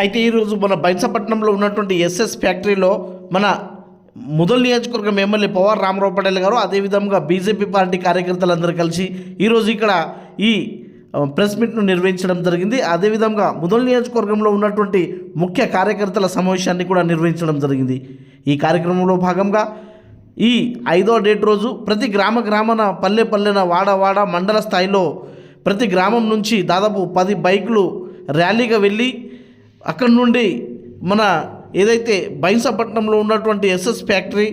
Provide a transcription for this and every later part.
అయితే ఈరోజు మన బైన్సపట్నంలో ఉన్నటువంటి ఎస్ఎస్ ఫ్యాక్టరీలో మన ముదల్ నియోజకవర్గం ఎమ్మెల్యే పవార్ రామారావు పటేల్ గారు అదేవిధంగా బీజేపీ పార్టీ కార్యకర్తలందరూ కలిసి ఈరోజు ఇక్కడ ఈ ప్రెస్ మీట్ను నిర్వహించడం జరిగింది. అదేవిధంగా ముదల్ నియోజకవర్గంలో ఉన్నటువంటి ముఖ్య కార్యకర్తల సమావేశాన్ని కూడా నిర్వహించడం జరిగింది. ఈ కార్యక్రమంలో భాగంగా ఈ ఐదో డేట్ రోజు ప్రతి గ్రామ గ్రామన పల్లె పల్లెన వాడ వాడ మండల స్థాయిలో ప్రతి గ్రామం నుంచి దాదాపు పది బైకులు ర్యాలీగా వెళ్ళి అక్కడ నుండి మన ఏదైతే బైంసపట్నంలో ఉన్నటువంటి ఎస్ఎస్ ఫ్యాక్టరీ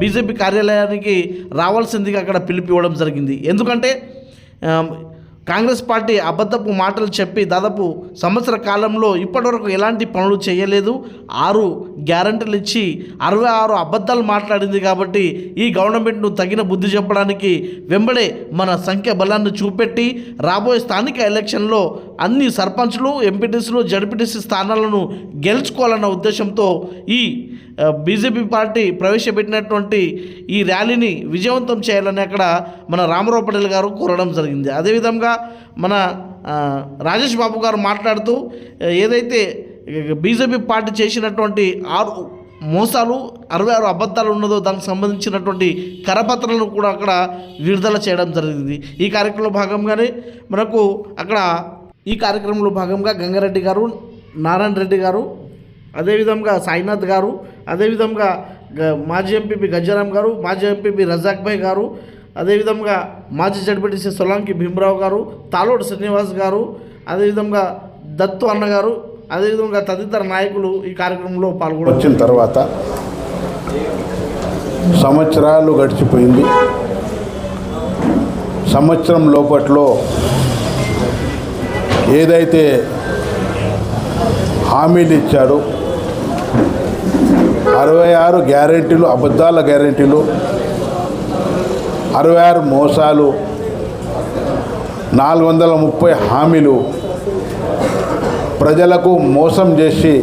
బీజేపీ కార్యాలయానికి రావాల్సిందిగా అక్కడ పిలిపివ్వడం ఇవ్వడం జరిగింది. ఎందుకంటే కాంగ్రెస్ పార్టీ అబద్ధపు మాటలు చెప్పి దాదాపు సంవత్సర కాలంలో ఇప్పటివరకు ఎలాంటి పనులు చేయలేదు. ఆరు గ్యారంటీలు ఇచ్చి అరవై ఆరు అబద్ధాలు మాట్లాడింది కాబట్టి ఈ గవర్నమెంట్ను తగిన బుద్ధి చెప్పడానికి వెంబడే మన సంఖ్య బలాన్ని చూపెట్టి రాబోయే స్థానిక ఎలక్షన్లో అన్ని సర్పంచ్లు ఎంపీటీసీలు జడ్పీటీసీ స్థానాలను గెలుచుకోవాలన్న ఉద్దేశంతో ఈ బీజేపీ పార్టీ ప్రవేశపెట్టినటువంటి ఈ ర్యాలీని విజయవంతం చేయాలని అక్కడ మన రామరావు పటేల్ గారు కోరడం జరిగింది. అదేవిధంగా మన రాజేష్ బాబు గారు మాట్లాడుతూ ఏదైతే బీజేపీ పార్టీ చేసినటువంటి ఆరు మోసాలు అరవై ఆరు అబద్ధాలు ఉన్నదో దానికి సంబంధించినటువంటి కరపత్రాలను కూడా అక్కడ విడుదల చేయడం జరిగింది. ఈ కార్యక్రమంలో భాగంగానే మనకు అక్కడ ఈ కార్యక్రమంలో భాగంగా గంగారెడ్డి గారు నారాయణ రెడ్డి గారు అదేవిధంగా సాయినాథ్ గారు అదేవిధంగా గ- మాజీ ఎంపీపీ గజ్జారాం గారు మాజీ ఎంపీపీ రజాక్ భాయ్ గారు అదేవిధంగా మాజీ జడ్పీటీసీ సొలాంకి భీమరావు గారు తాలోడు శ్రీనివాస్ గారు అదేవిధంగా దత్తు అన్న గారు అదేవిధంగా తదితర నాయకులు ఈ కార్యక్రమంలో పాల్గొన వచ్చిన తర్వాత సంవత్సరాలు గడిచిపోయింది. సంవత్సరం లోపట్లో ఏదైతే హామీలు ఇచ్చారో అరవై ఆరు గ్యారెంటీలు అబద్ధాల గ్యారెంటీలు అరవై ఆరు మోసాలు నాలుగు వందల ముప్పై హామీలు ప్రజలకు మోసం చేసి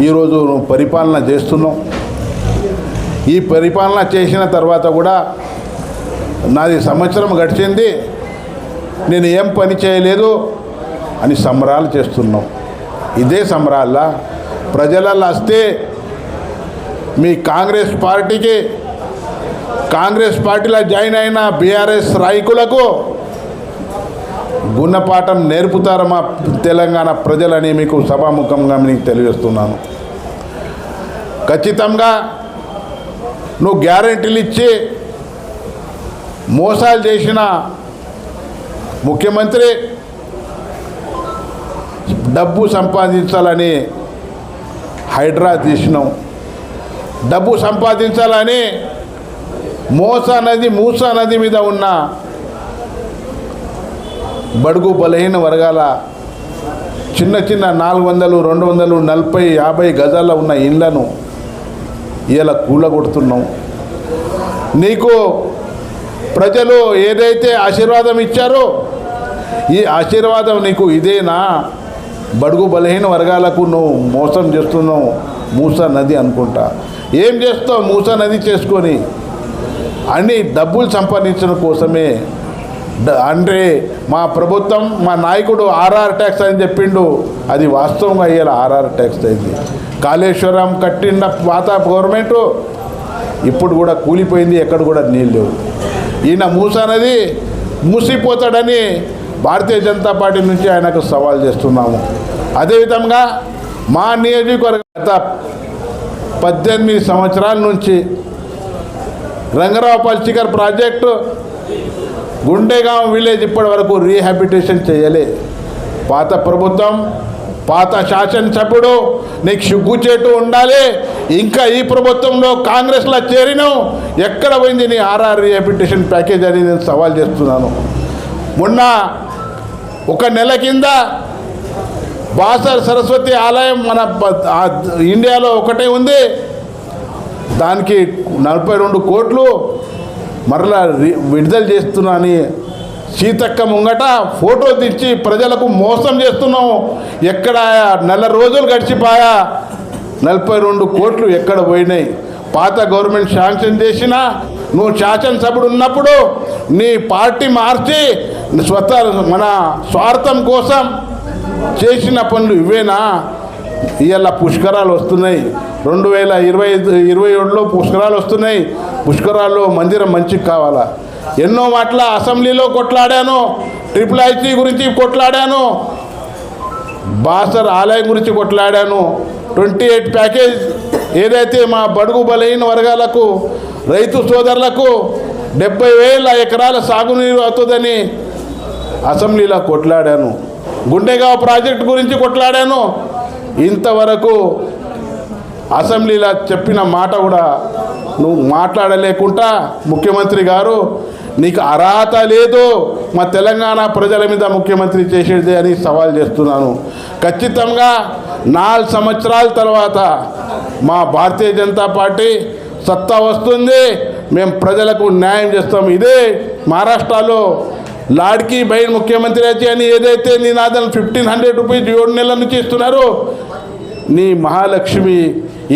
ఈరోజు నువ్వు పరిపాలన చేస్తున్నాం ఈ పరిపాలన చేసిన తర్వాత కూడా నాది సంవత్సరం గడిచింది నేను ఏం పని చేయలేదు అని సంబరాలు చేస్తున్నాం ఇదే సంబరాల ప్రజలలో వస్తే మీ కాంగ్రెస్ పార్టీకి కాంగ్రెస్ పార్టీలో జాయిన్ అయిన బీఆర్ఎస్ రాయకులకు గుణపాఠం నేర్పుతారు మా తెలంగాణ ప్రజలని మీకు సభాముఖంగా మీకు తెలియజేస్తున్నాను. ఖచ్చితంగా నువ్వు గ్యారెంటీలు ఇచ్చి మోసాలు చేసిన ముఖ్యమంత్రి డబ్బు సంపాదించాలని హైడ్రా తీసినాం. డబ్బు సంపాదించాలని మోసా నది మూసా నది మీద ఉన్న బడుగు బలహీన వర్గాల చిన్న చిన్న నాలుగు వందలు రెండు వందలు నలభై యాభై గజాల ఉన్న ఇళ్ళను ఇలా కూలగొడుతున్నాం. నీకు ప్రజలు ఏదైతే ఆశీర్వాదం ఇచ్చారో ఈ ఆశీర్వాదం నీకు ఇదేనా? బడుగు బలహీన వర్గాలకు నువ్వు మోసం చేస్తున్నావు మూసా నది అనుకుంటా. ఏం చేస్తావు మూసా నది చేసుకొని? అన్ని డబ్బులు సంపాదించడం కోసమే. అంటే మా ప్రభుత్వం మా నాయకుడు ఆర్ఆర్ ట్యాక్స్ అని చెప్పిండు. అది వాస్తవంగా అయ్యేలా ఆర్ఆర్ ట్యాక్స్ అయింది. కాళేశ్వరం కట్టిన పాత గవర్నమెంటు ఇప్పుడు కూడా కూలిపోయింది ఎక్కడ కూడా నీళ్ళు ఈయన మూసా నది మూసిపోతాడని భారతీయ జనతా పార్టీ నుంచి ఆయనకు సవాల్ చేస్తున్నాము. అదేవిధంగా మా నియోజకవర్గ గత పద్దెనిమిది సంవత్సరాల నుంచి రంగరావు పల్చికర్ ప్రాజెక్టు గుండెగాం విలేజ్ ఇప్పటి వరకు రీహాబిటేషన్ చేయలే. పాత ప్రభుత్వం పాత శాసనసభ్యుడు నీకు సిగ్గుచేటు ఉండాలి. ఇంకా ఈ ప్రభుత్వంలో కాంగ్రెస్లో చేరినం ఎక్కడ పోయింది నీ ఆర్ఆర్ రీహాబిటేషన్ ప్యాకేజ్ అని నేను సవాల్ చేస్తున్నాను. మొన్న ఒక నెల కింద బాసర్ సరస్వతి ఆలయం మన ఇండియాలో ఒకటే ఉంది. దానికి నలభై రెండు కోట్లు మరలా విడుదల చేస్తున్నాని సీతక్క ముంగట ఫోటో తెచ్చి ప్రజలకు మోసం చేస్తున్నాం. ఎక్కడ నెల రోజులు గడిచిపోయా? నలభై రెండు కోట్లు ఎక్కడ పోయినాయి? పాత గవర్నమెంట్ శాంక్షన్ చేసినా నువ్వు శాసనసభ్యుడు ఉన్నప్పుడు నీ పార్టీ మార్చి స్వత మన స్వార్థం కోసం చేసిన పనులు ఇవేనా? ఇవాళ పుష్కరాలు వస్తున్నాయి. రెండు వేల ఇరవై ఐదు ఇరవై ఏడులో పుష్కరాలు వస్తున్నాయి. పుష్కరాల్లో మందిరం మంచికి కావాలా? ఎన్నో మాటల అసెంబ్లీలో కొట్లాడాను. ట్రిపుల్ ఐసీ గురించి కొట్లాడాను. బాసర్ ఆలయం గురించి కొట్లాడాను. ట్వంటీ ఎయిట్ ప్యాకేజ్ ఏదైతే మా బడుగు బలహీన వర్గాలకు రైతు సోదరులకు డెబ్బై వేల ఎకరాల సాగునీరు అవుతుందని అసెంబ్లీలో కొట్లాడాను. గుండెగావ్ ప్రాజెక్ట్ గురించి కొట్లాడాను. ఇంతవరకు అసెంబ్లీలో చెప్పిన మాట కూడా నువ్వు మాట్లాడలేకుండా ముఖ్యమంత్రి గారు నీకు అర్హత లేదు మా తెలంగాణ ప్రజల మీద ముఖ్యమంత్రి చేసేది అని సవాల్ చేస్తున్నాను. ఖచ్చితంగా నాలుగు సంవత్సరాల తర్వాత మా భారతీయ జనతా పార్టీ సత్తా వస్తుంది. మేము ప్రజలకు న్యాయం చేస్తాం. ఇదే మహారాష్ట్రలో లాడ్కి బైన్ ముఖ్యమంత్రి అయితే అని ఏదైతే నినాదం ఫిఫ్టీన్ హండ్రెడ్ రూపీస్ ఏడు నెలల నుంచి ఇస్తున్నారు నీ మహాలక్ష్మి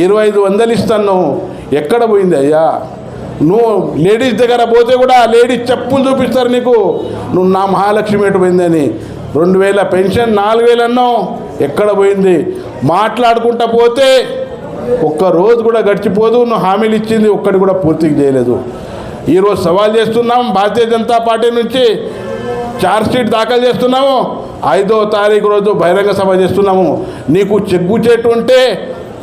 ఇరవై ఐదు వందలు ఇస్తాను. ఎక్కడ పోయింది అయ్యా? నువ్వు లేడీస్ దగ్గర పోతే కూడా లేడీస్ చెప్పులు చూపిస్తారు నీకు. నువ్వు నా మహాలక్ష్మి ఎటు పోయిందని రెండు వేల పెన్షన్ నాలుగు వేలు అన్నావు. ఎక్కడ పోయింది? మాట్లాడుకుంటా పోతే ఒక్క రోజు కూడా గడిచిపోదు. నువ్వు హామీలు ఇచ్చింది ఒక్కటి కూడా పూర్తిగా చేయలేదు. ఈరోజు సవాల్ చేస్తున్నాం భారతీయ జనతా పార్టీ నుంచి షీట్ దాఖలు చేస్తున్నాము. ఐదో తారీఖు రోజు బహిరంగ సభ చేస్తున్నాము. నీకు చెగ్గు చెట్టు ఉంటే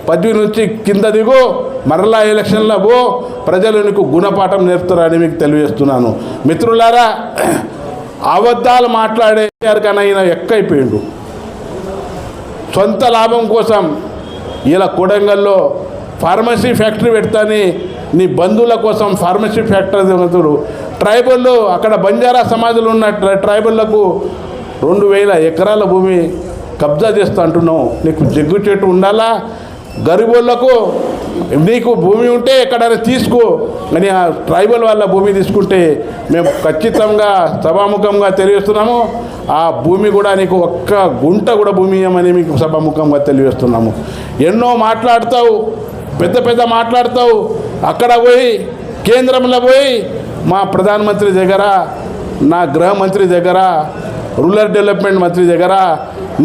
పదవి నుంచి కింద దిగు. మరలా ఎలక్షన్లో పో. ప్రజలు నీకు గుణపాఠం నేర్పుతారని మీకు తెలియజేస్తున్నాను. మిత్రులారా అబద్ధాలు మాట్లాడే కానీ ఈయన ఎక్కైపోయిండు? సొంత లాభం కోసం ఇలా కొడంగల్లో ఫార్మసీ ఫ్యాక్టరీ పెడతాని నీ బంధువుల కోసం ఫార్మసీ ఫ్యాక్టరీ పెడతాడు ట్రైబల్ అక్కడ బంజారా సమాజంలో ఉన్న ట్రై- ట్రైబల్లకు రెండు వేల ఎకరాల భూమి కబ్జా చేస్తా అంటున్నావు. నీకు జగ్గు చెట్టు ఉండాలా? గరిబోళ్ళకు నీకు భూమి ఉంటే ఎక్కడైనా తీసుకో. అని ఆ ట్రైబల్ వాళ్ళ భూమి తీసుకుంటే మేము ఖచ్చితంగా సభాముఖంగా తెలియజేస్తున్నాము. ఆ భూమి కూడా నీకు ఒక్క గుంట కూడా భూమి ఇవ్వమని మీకు సభాముఖంగా తెలియజేస్తున్నాము. ఎన్నో మాట్లాడతావు. పెద్ద పెద్ద మాట్లాడతావు. అక్కడ పోయి కేంద్రంలో పోయి మా ప్రధానమంత్రి దగ్గర నా గృహ మంత్రి దగ్గర రూరల్ డెవలప్మెంట్ మంత్రి దగ్గర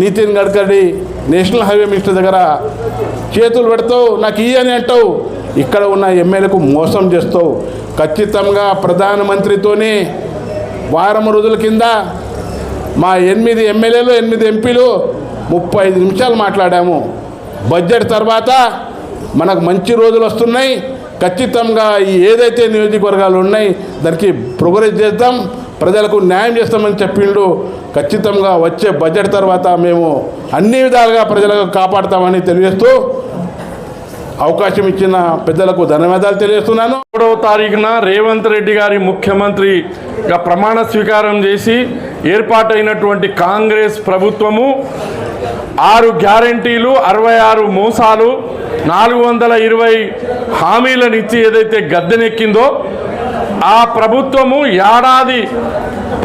Nitin Gadkari national highway minister దగ్గర చేతులు పెడతావు. నాకు ఇయ్యని అంటావు. ఇక్కడ ఉన్న ఎమ్మెల్యేకు మోసం చేస్తావు. ఖచ్చితంగా ప్రధానమంత్రితోనే వారం రోజుల కింద మా ఎనిమిది ఎమ్మెల్యేలు ఎనిమిది ఎంపీలు ముప్పై ఐదు నిమిషాలు మాట్లాడాము. బడ్జెట్ తర్వాత మనకు మంచి రోజులు వస్తున్నాయి. ఖచ్చితంగా ఏదైతే నియోజకవర్గాలు ఉన్నాయి దానికి ప్రోగ్రెస్ చేద్దాం. ప్రజలకు న్యాయం చేస్తామని చెప్పిండు. ఖచ్చితంగా వచ్చే బడ్జెట్ తర్వాత మేము అన్ని విధాలుగా ప్రజలకు కాపాడతామని తెలియజేస్తూ అవకాశం ఇచ్చిన పెద్దలకు ధన్యవాదాలు తెలియజేస్తున్నాను. మూడవ తారీఖున రేవంత్ రెడ్డి గారి ముఖ్యమంత్రిగా ప్రమాణ స్వీకారం చేసి ఏర్పాటైనటువంటి కాంగ్రెస్ ప్రభుత్వము ఆరు గ్యారంటీలు అరవై ఆరు మోసాలు నాలుగు వందల ఇరవై హామీలను ఇచ్చి ఏదైతే గద్దెనెక్కిందో ఆ ప్రభుత్వము ఏడాది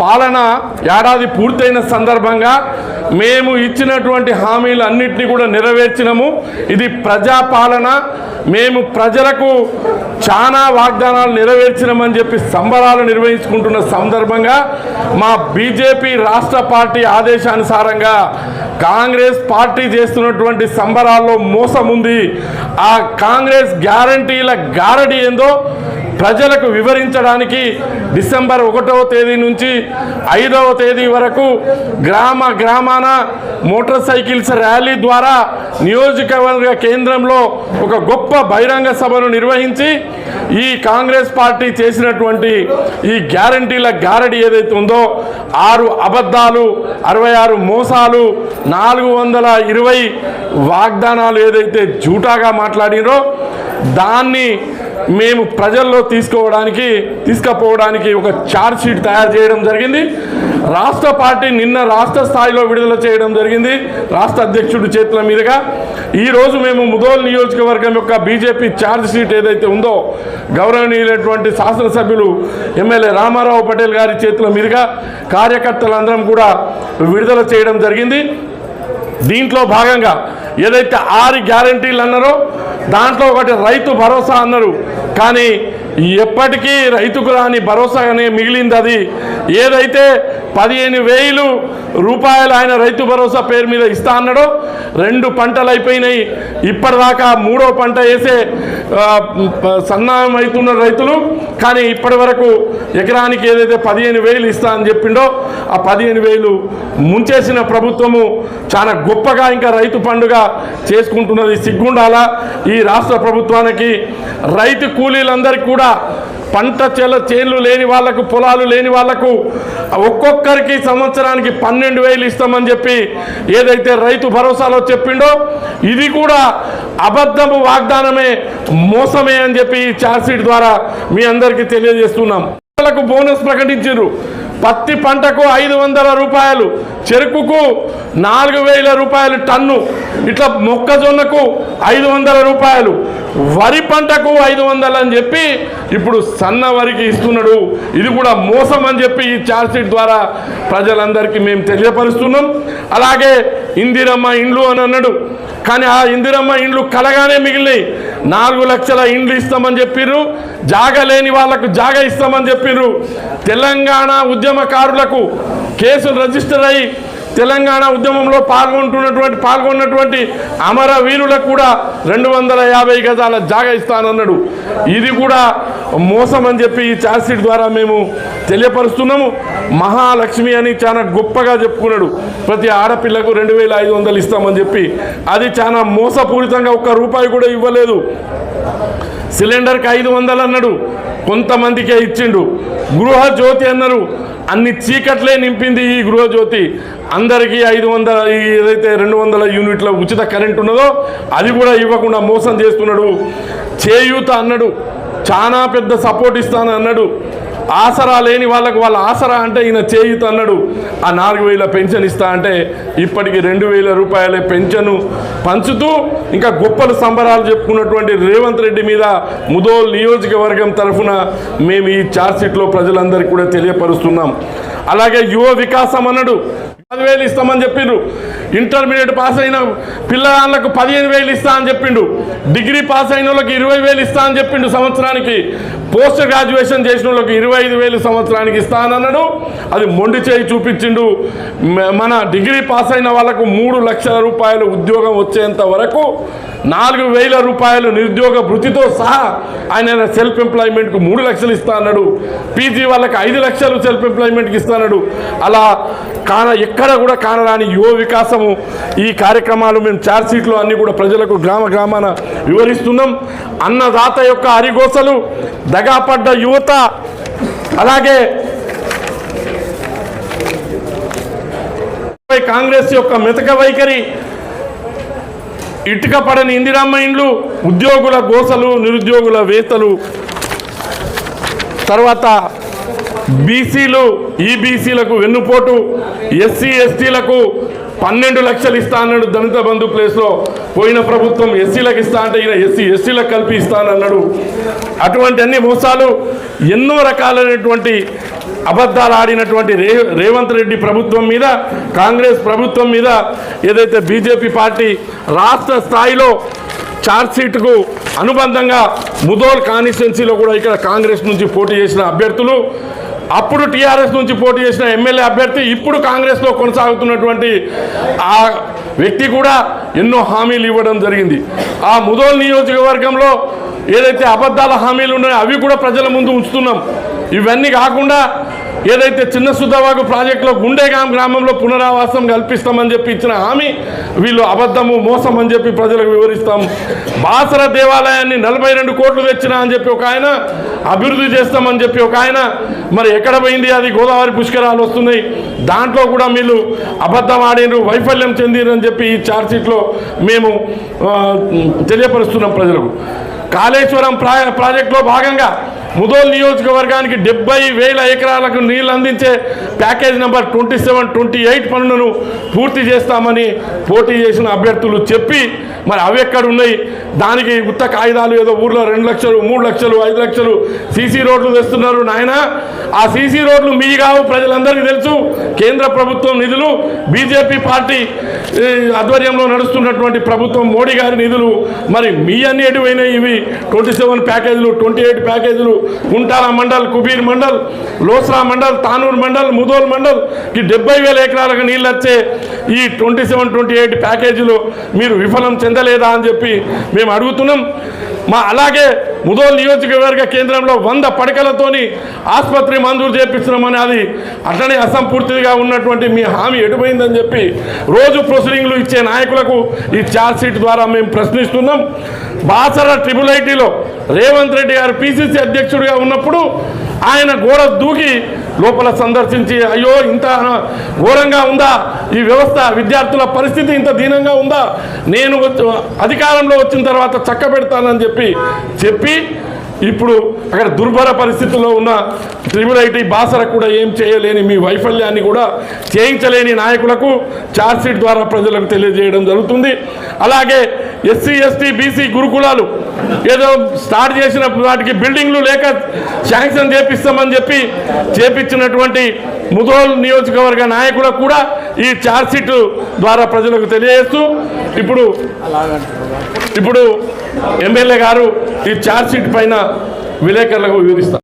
పాలన ఏడాది పూర్తయిన సందర్భంగా మేము ఇచ్చినటువంటి హామీలు అన్నింటినీ కూడా నెరవేర్చినము. ఇది ప్రజాపాలన. మేము ప్రజలకు చాలా వాగ్దానాలు నెరవేర్చినామని చెప్పి సంబరాలు నిర్వహించుకుంటున్న సందర్భంగా మా బీజేపీ రాష్ట్ర పార్టీ ఆదేశానుసారంగా కాంగ్రెస్ పార్టీ చేస్తున్నటువంటి సంబరాల్లో మోసం ఉంది ఆ కాంగ్రెస్ గ్యారంటీల గారడి ఏందో ప్రజలకు వివరించడానికి డిసెంబర్ ఒకటవ తేదీ నుంచి ఐదవ తేదీ వరకు గ్రామ గ్రామాన మోటార్ సైకిల్స్ ర్యాలీ ద్వారా నియోజకవర్గ కేంద్రంలో ఒక గొప్ప బహిరంగ సభను నిర్వహించి ఈ కాంగ్రెస్ పార్టీ చేసినటువంటి ఈ గ్యారంటీల గారడి ఏదైతే ఉందో ఆరు అబద్ధాలు అరవై ఆరు మోసాలు నాలుగు వందల ఇరవై వాగ్దానాలు ఏదైతే జూటాగా మాట్లాడినో దాన్ని మేము ప్రజల్లో తీసుకోవడానికి తీసుకుపోవడానికి ఒక ఛార్జ్ షీట్ తయారు చేయడం జరిగింది. రాష్ట్ర పార్టీ నిన్న రాష్ట్ర స్థాయిలో విడుదల చేయడం జరిగింది. రాష్ట్ర అధ్యక్షుడి చేతుల మీదుగా. ఈరోజు మేము ముదోల్ నియోజకవర్గం యొక్క బీజేపీ ఛార్జ్ షీట్ ఏదైతే ఉందో గౌరవనీయులైనటువంటి శాసనసభ్యులు ఎమ్మెల్యే రామారావు పటేల్ గారి చేతుల మీదుగా కార్యకర్తలందరం కూడా విడుదల చేయడం జరిగింది. దీంట్లో భాగంగా ఏదైతే ఆరు గ్యారంటీలు అన్నారో దాంట్లో ఒకటి రైతు భరోసా అన్నారు. కానీ ఎప్పటికీ రైతుకు రాని భరోసాగానే మిగిలింది అది. ఏదైతే పదిహేను వేలు రూపాయలు ఆయన రైతు భరోసా పేరు మీద ఇస్తా అన్నాడో రెండు పంటలు అయిపోయినాయి. ఇప్పటిదాకా మూడో పంట వేసే సన్నాహం అవుతున్న రైతులు. కానీ ఇప్పటి వరకు ఎకరానికి ఏదైతే పదిహేను వేలు ఇస్తా అని చెప్పిండో ఆ పదిహేను వేలు ముంచేసిన ప్రభుత్వము చాలా గొప్పగా ఇంకా రైతు పండుగ చేసుకుంటున్నది సిగ్గుండాల? ఈ రాష్ట్ర ప్రభుత్వానికి రైతు కూలీలందరికీ కూడా పంట చేల చేన్లు లేని వాళ్ళకు పొలాలు లేని వాళ్ళకు ఒక్కొక్కరికి సంవత్సరానికి పన్నెండు వేలు ఇస్తామని చెప్పి ఏదైతే రైతు భరోసాలో చెప్పిండో ఇది కూడా అబద్ధము వాగ్దానమే మోసమే అని చెప్పి ఈ ఛార్జ్షీట్ ద్వారా మీ అందరికీ తెలియజేస్తున్నాం. రైతులకు బోనస్ ప్రకటించారు పత్తి పంటకు ఐదు వందల రూపాయలు చెరుకుకు నాలుగు వేల రూపాయలు టన్ను ఇట్లా మొక్కజొన్నకు ఐదు వందల రూపాయలు వరి పంటకు ఐదు వందలు అని చెప్పి ఇప్పుడు సన్న వరికి ఇస్తున్నాడు. ఇది కూడా మోసం అని చెప్పి ఈ ఛార్జ్షీట్ ద్వారా ప్రజలందరికీ మేము తెలియపరుస్తున్నాం. అలాగే ఇందిరమ్మ ఇండ్లు అని అన్నాడు. కానీ ఆ ఇందిరమ్మ ఇండ్లు కలగానే మిగిలినాయి. నాలుగు లక్షల ఇండ్లు ఇస్తామని చెప్పిర్రు. జాగ లేని వాళ్ళకు జాగ ఇస్తామని చెప్పిర్రు. తెలంగాణ ఉద్యమకారులకు కేసులు రిజిస్టర్ అయ్యి తెలంగాణ ఉద్యమంలో పాల్గొంటున్నటువంటి పాల్గొన్నటువంటి అమరవీరులకు కూడా రెండు వందల యాభై గజాల జాగా ఇస్తానన్నాడు. ఇది కూడా మోసం అని చెప్పి ఈ ఛార్జ్షీట్ ద్వారా మేము తెలియపరుస్తున్నాము. మహాలక్ష్మి అని చాలా గొప్పగా చెప్పుకున్నాడు. ప్రతి ఆడపిల్లకు రెండు వేల ఐదు వందలు ఇస్తామని చెప్పి. అది చాలా మోసపూరితంగా ఒక్క రూపాయి కూడా ఇవ్వలేదు. సిలిండర్కి ఐదు వందలు అన్నాడు. కొంతమందికే ఇచ్చిండు. గృహజ్యోతి అన్నారు. అన్ని చీకట్లే నింపింది ఈ గృహజ్యోతి అందరికీ ఐదు వందల ఏదైతే రెండు వందల యూనిట్ల ఉచిత కరెంట్ ఉన్నదో అది కూడా ఇవ్వకుండా మోసం చేస్తున్నాడు. చేయూత అన్నాడు. చాలా పెద్ద సపోర్ట్ ఇస్తాను అన్నాడు ఆసరా లేని వాళ్ళకు వాళ్ళ ఆసరా అంటే ఈయన చేయూత అన్నాడు ఆ నాలుగు వేల పెన్షన్ ఇస్తా అంటే ఇప్పటికి రెండు వేల రూపాయల పెన్షన్ పంచుతూ ఇంకా గొప్పలు సంబరాలు చెప్పుకున్నటువంటి రేవంత్ రెడ్డి మీద ముదోల్ నియోజకవర్గం తరఫున మేము ఈ ఛార్జ్షీట్లో ప్రజలందరికీ కూడా తెలియపరుస్తున్నాం. అలాగే యువ వికాసం అన్నాడు. పదివేలు ఇస్తామని చెప్పిండ్రు. ఇంటర్మీడియట్ పాస్ అయిన పిల్లలకు పదిహేను వేలు ఇస్తా అని చెప్పిండు. డిగ్రీ పాస్ అయిన వాళ్ళకి ఇరవై వేలు ఇస్తా అని చెప్పిండు సంవత్సరానికి. పోస్ట్ గ్రాడ్యుయేషన్ చేసిన వాళ్ళకి ఇరవై ఐదు వేలు సంవత్సరానికి ఇస్తానన్నాడు. అది మొండి చేయి చూపించిండు. మన డిగ్రీ పాస్ అయిన వాళ్ళకు మూడు లక్షల రూపాయలు ఉద్యోగం వచ్చేంత వరకు నాలుగు వేల రూపాయలు నిరుద్యోగ భృతితో సహా ఆయన సెల్ఫ్ ఎంప్లాయ్మెంట్కు మూడు లక్షలు ఇస్తా అన్నాడు పీజీ వాళ్ళకి ఐదు లక్షలు సెల్ఫ్ ఎంప్లాయ్మెంట్కి ఇస్తా అలా కాన ఎక్కడ కూడా కానరాని యువ వికాసము ఈ కార్యక్రమాలు మేము చార్జ్షీట్లు అన్ని కూడా ప్రజలకు గ్రామ గ్రామాన వివరిస్తున్నాం. అన్నదాత యొక్క అరిగోసలు దగాపడ్డ యువత అలాగే కాంగ్రెస్ యొక్క మెతక వైఖరి ఇటుక పడని ఇందిరమ్మ ఇండ్లు ఉద్యోగుల గోసలు నిరుద్యోగుల వేతలు తర్వాత బీసీలు ఈబీసీలకు వెన్నుపోటు ఎస్సీ ఎస్టీలకు పన్నెండు లక్షలు ఇస్తా అన్నాడు దళిత బంధు ప్లేస్లో. పోయిన ప్రభుత్వం ఎస్సీలకు ఇస్తా అంటే ఈయన ఎస్సీ ఎస్సీలకు కలిపి ఇస్తానన్నాడు. అటువంటి అన్ని మోసాలు ఎన్నో రకాలైనటువంటి అబద్ధాలు ఆడినటువంటి రే రేవంత్ రెడ్డి ప్రభుత్వం మీద కాంగ్రెస్ ప్రభుత్వం మీద ఏదైతే బీజేపీ పార్టీ రాష్ట్ర స్థాయిలో ఛార్జ్షీట్కు అనుబంధంగా ముదోల్ కాన్స్టిట్యున్సీలో కూడా ఇక్కడ కాంగ్రెస్ నుంచి పోటీ చేసిన అభ్యర్థులు అప్పుడు టీఆర్ఎస్ నుంచి పోటీ చేసిన ఎమ్మెల్యే అభ్యర్థి ఇప్పుడు కాంగ్రెస్లో కొనసాగుతున్నటువంటి ఆ వ్యక్తి కూడా ఎన్నో హామీలు ఇవ్వడం జరిగింది. ఆ ముదోల్ నియోజకవర్గంలో ఏదైతే అబద్ధాల హామీలు ఉన్నాయో అవి కూడా ప్రజల ముందు ఉంచుతున్నాం. ఇవన్నీ కాకుండా ఏదైతే చిన్న సుద్దవాగు ప్రాజెక్టులో గుండెగాం గ్రామంలో పునరావాసం కల్పిస్తామని చెప్పి ఇచ్చిన హామీ వీళ్ళు అబద్ధము మోసం అని చెప్పి ప్రజలకు వివరిస్తాం. బాసర దేవాలయాన్ని నలభై రెండు కోట్లు తెచ్చినా అని చెప్పి ఒక ఆయన అభివృద్ధి చేస్తామని చెప్పి ఒక ఆయన మరి ఎక్కడ పోయింది అది? గోదావరి పుష్కరాలు వస్తున్నాయి. దాంట్లో కూడా వీళ్ళు అబద్ధం ఆడినరు వైఫల్యం చెందిరు చెప్పి ఈ ఛార్జ్షీట్లో మేము తెలియపరుస్తున్నాం ప్రజలకు. కాళేశ్వరం ప్రా ప్రాజెక్టులో భాగంగా ముదోల్ నియోజకవర్గానికి డెబ్బై వేల ఎకరాలకు నీళ్ళు అందించే package number twenty seven twenty eight పనులను పూర్తి చేస్తామని పోటీ చేసిన అభ్యర్థులు చెప్పి మరి అవి ఎక్కడ ఉన్నాయి దానికి ఉత్త కాగితాలు ఏదో ఊర్లో రెండు లక్షలు మూడు లక్షలు ఐదు లక్షలు సీసీ రోడ్లు తెస్తున్నారు నాయన. ఆ సీసీ రోడ్లు మీ కావు ప్రజలందరికీ తెలుసు. కేంద్ర ప్రభుత్వం నిధులు బీజేపీ పార్టీ ఆధ్వర్యంలో నడుస్తున్నటువంటి ప్రభుత్వం మోడీ గారి నిధులు మరి మీ అన్ని ఎటువైనాయి ఇవి? ట్వంటీ సెవెన్ ప్యాకేజీలు ట్వంటీ ఎయిట్ ప్యాకేజీలు కుంటారా మండల్ కుబీర్ మండల్ లోస్రా మండల్ తానూర్ మండల్ ముదోల్ మండల్ ఈ డెబ్బై వేల ఎకరాలకు నీళ్ళు వచ్చే ఈ ట్వంటీ సెవెన్ ట్వంటీ ఎయిట్ ప్యాకేజీలు మీరు విఫలం చెందలేదా అని చెప్పి మేము అడుగుతున్నాం. మా అలాగే ముదోల్ నియోజకవర్గ కేంద్రంలో వంద పడకలతోని ఆసుపత్రి మంజూరు చేపిస్తున్నామని అది అట్లనే అసంపూర్తిగా ఉన్నటువంటి మీ హామీ ఎటుపోయిందని చెప్పి రోజు ప్రొసీడింగ్లు ఇచ్చే నాయకులకు ఈ ఛార్జ్ షీట్ ద్వారా మేము ప్రశ్నిస్తున్నాం. బాసర ట్రిపుల్ ఐటీలో రేవంత్ రెడ్డి గారు పిసిసి అధ్యక్షుడిగా ఉన్నప్పుడు ఆయన గోడ దూకి లోపల సందర్శించి అయ్యో ఇంత ఘోరంగా ఉందా? ఈ వ్యవస్థ విద్యార్థుల పరిస్థితి ఇంత దీనంగా ఉందా? నేను వచ్చి- అధికారంలో వచ్చిన తర్వాత చక్క పెడతానని చెప్పి చెప్పి ఇప్పుడు అక్కడ దుర్భర పరిస్థితుల్లో ఉన్న ట్రిబుల్ ఐటీ బాసర కూడా ఏం చేయలేని మీ వైఫల్యాన్ని కూడా చేయించలేని నాయకులకు ఛార్జ్షీట్ ద్వారా ప్రజలకు తెలియజేయడం జరుగుతుంది. అలాగే ఎస్సీ ఎస్టీ బీసీ గురుకులాలు ఏదో స్టార్ట్ చేసిన వాటికి బిల్డింగ్లు లేక శాంక్షన్ చేపిస్తామని చెప్పి చేపించినటువంటి ముదోల్ నియోజకవర్గ నాయకులకు కూడా ఈ ఛార్జ్షీట్ ద్వారా ప్రజలకు తెలియజేస్తూ ఇప్పుడు ఇప్పుడు ఎమ్మెల్యే గారు ఈ ఛార్జ్షీట్ పైన విలేకరులకు వివరిస్తారు.